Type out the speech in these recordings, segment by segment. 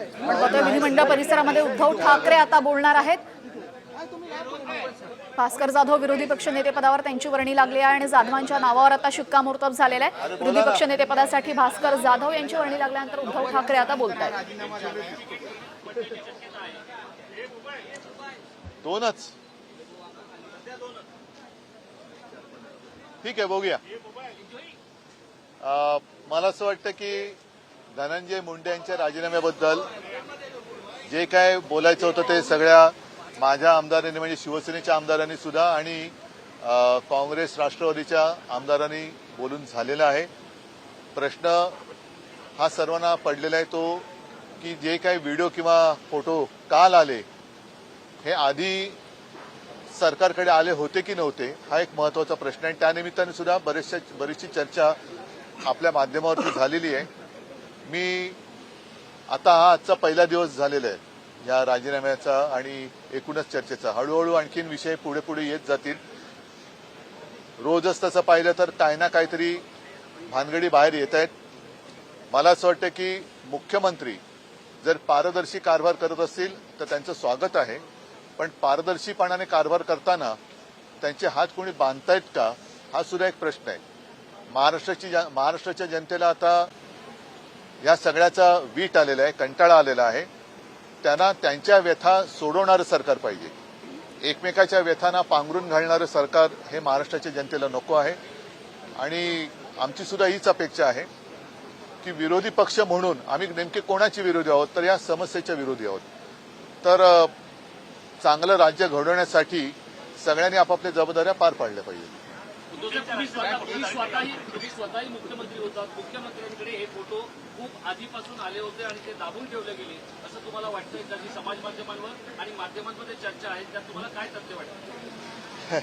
विधिमंडळ परिसरामध्ये उद्धव ठाकरे आता बोलणार आहेत. भास्कर जाधव विरोधी पक्ष नेतेपदावर त्यांची वर्णी लागली आहे आणि जाधवांच्या नावावर आता शिक्कामोर्तब झालेलं आहे. विरोधी पक्ष नेतेपदासाठी भास्कर जाधव यांची वर्णी लागल्यानंतर उद्धव ठाकरे आता बोलत आहेत दोनच. ठीक आहे बघूया. मला असं वाटतं की धनंजय मुंडे यांच्या राजीनाम्याबद्दल जे काय बोलायचं होतं ते सगळ्या माझ्या आमदारांनी म्हणजे शिवसेनेच्या आमदारांनी सुद्धा आणि काँग्रेस राष्ट्रवादीच्या आमदारांनी बोलून झालेला आहे. प्रश्न हा सर्वांना पडलेला आहे तो की जे काही व्हिडिओ किंवा फोटो काल आले हे आधी सरकारकडे आले होते की नव्हते हा एक महत्त्वाचा प्रश्न आहे. त्यानिमित्ताने सुद्धा बरेचशा बरीचशी चर्चा आपल्या माध्यमावरती झालेली आहे. मी आता हा आजचा पहिला दिवस झालेला आहे. या राजीनाम्याचा आणि एकूणच चर्चेचा. हळूहळू आणखीन विषय पुढे पुढे येत जातील. रोजच तसं पाहिलं तर काही ना काहीतरी भानगडी बाहेर येत आहेत. मला असं वाटतं की मुख्यमंत्री जर पारदर्शी कारभार करत असतील तर त्यांचं स्वागत आहे. पण पारदर्शीपणाने कारभार करताना त्यांचे हात कोणी बांधतायत का? हा सुद्धा एक प्रश्न आहे. महाराष्ट्राची जन- महाराष्ट्राच्या जनतेला आता या सगळ्याचा वीट आलेला आहे कंटाळा आलेला आहे. त्यांना त्यांच्या व्यथा सोडवणारं सरकार पाहिजे. एकमेकाच्या व्यथांना पांघरून घालणारं सरकार हे महाराष्ट्राच्या जनतेला नको आहे. आणि आमची सुद्धा हीच अपेक्षा आहे की विरोधी पक्ष म्हणून आम्ही नेमके कोणाचे विरोधी आहोत तर या समस्येच्या विरोधी आहोत. तर चांगलं राज्य घडवण्यासाठी सगळ्यांनी आपापल्या जबाबदाऱ्या पार पाडल्या पाहिजेत. तुम्ही स्वतः तुम्ही स्वतःही तुम्ही स्वतःही मुख्यमंत्री होतात. मुख्यमंत्र्यांकडे हे फोटो खूप आधीपासून आले होते आणि ते दाबून ठेवले गेले. असं तुम्हाला वाटतंय का? जी समाज माध्यमांवर आणि माध्यमांमध्ये चर्चा आहे त्यात तुम्हाला काय तथ्य वाटतं?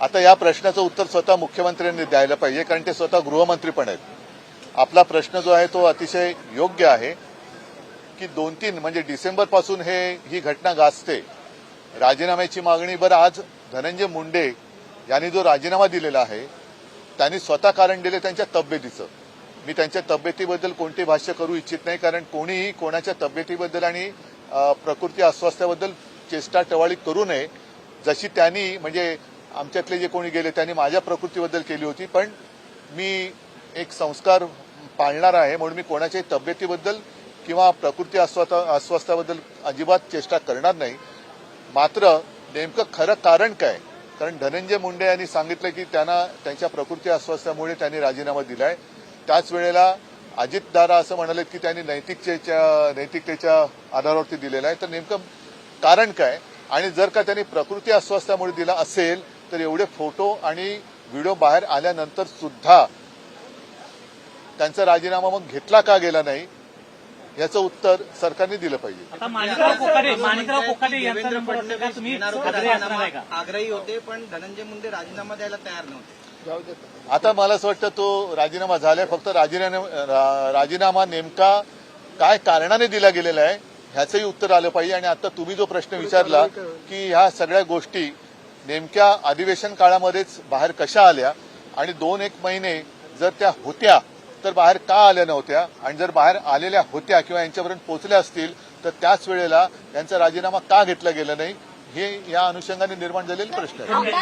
आता या प्रश्नाचं उत्तर स्वतः मुख्यमंत्र्यांनी द्यायला पाहिजे कारण ते स्वतः गृहमंत्री पण आहेत. आपला प्रश्न जो आहे तो अतिशय योग्य आहे की दोन तीन म्हणजे डिसेंबरपासून हे ही घटना गाजते. राजीनाम्याची मागणी बरं आज धनंजय मुंडे यांनी जो राजीनामा दिलेला आहे त्यांनी स्वतः कारण दिले त्यांच्या तब्येतीचं. मी त्यांच्या तब्येतीबद्दल कोणते भाष्य करू इच्छित नाही कारण कोणीही कोणाच्या तब्येतीबद्दल आणि प्रकृती अस्वास्थ्याबद्दल चेष्टा टवाळी करू नये. जशी त्यांनी म्हणजे आमच्यातले जे कोणी गेले त्यांनी माझ्या प्रकृतीबद्दल केली होती पण मी एक संस्कार पाळणार आहे म्हणून मी कोणाच्याही तब्येतीबद्दल किंवा प्रकृती अस्वस्थ अस्वास्थ्याबद्दल अजिबात चेष्टा करणार नाही. मात्र नेमकं खरं कारण काय? कारण धनंजय मुंडे यांनी सांगितलं की त्यांना त्यांच्या प्रकृती अस्वास्थ्यामुळे त्यांनी राजीनामा दिलाय. त्याच वेळेला अजितदारा असं म्हणाले की त्यांनी नैतिकतेच्या नैतिकतेच्या आधारावरती दिलेला आहे. तर नेमकं कारण काय? आणि जर का त्यांनी प्रकृती अस्वास्थ्यामुळे दिला असेल तर एवढे फोटो आणि व्हिडिओ बाहेर आल्यानंतर सुद्धा त्यांचा राजीनामा मग घेतला का गेला नाही? याचं उत्तर सरकारने दिलं पाहिजे. आता माणिकराव कोकाटे यांचा आग्रही होते पण धनंजय मुंडे राजीनामा द्यायला तयार नव्हते. आता मला असं वाटतं तो राजीनामा झालाय फक्त राजीनामा राजीनामा नेमका काय कारणाने दिला गेलेला आहे ह्याचंही उत्तर आलं पाहिजे. आणि आता तुम्ही जो प्रश्न विचारला की ह्या सगळ्या गोष्टी नेमक्या अधिवेशन काळामध्येच बाहेर कशा आल्या आणि दोन एक महिने जर त्या होत्या तर बाहेर का आल्या नव्हत्या? आणि जर बाहेर आलेल्या होत्या किंवा यांच्यापर्यंत पोहोचल्या असतील तर त्याच वेळेला यांचा राजीनामा का घेतला गेला नाही? हे या अनुषंगाने निर्माण झालेले प्रश्न आहेत.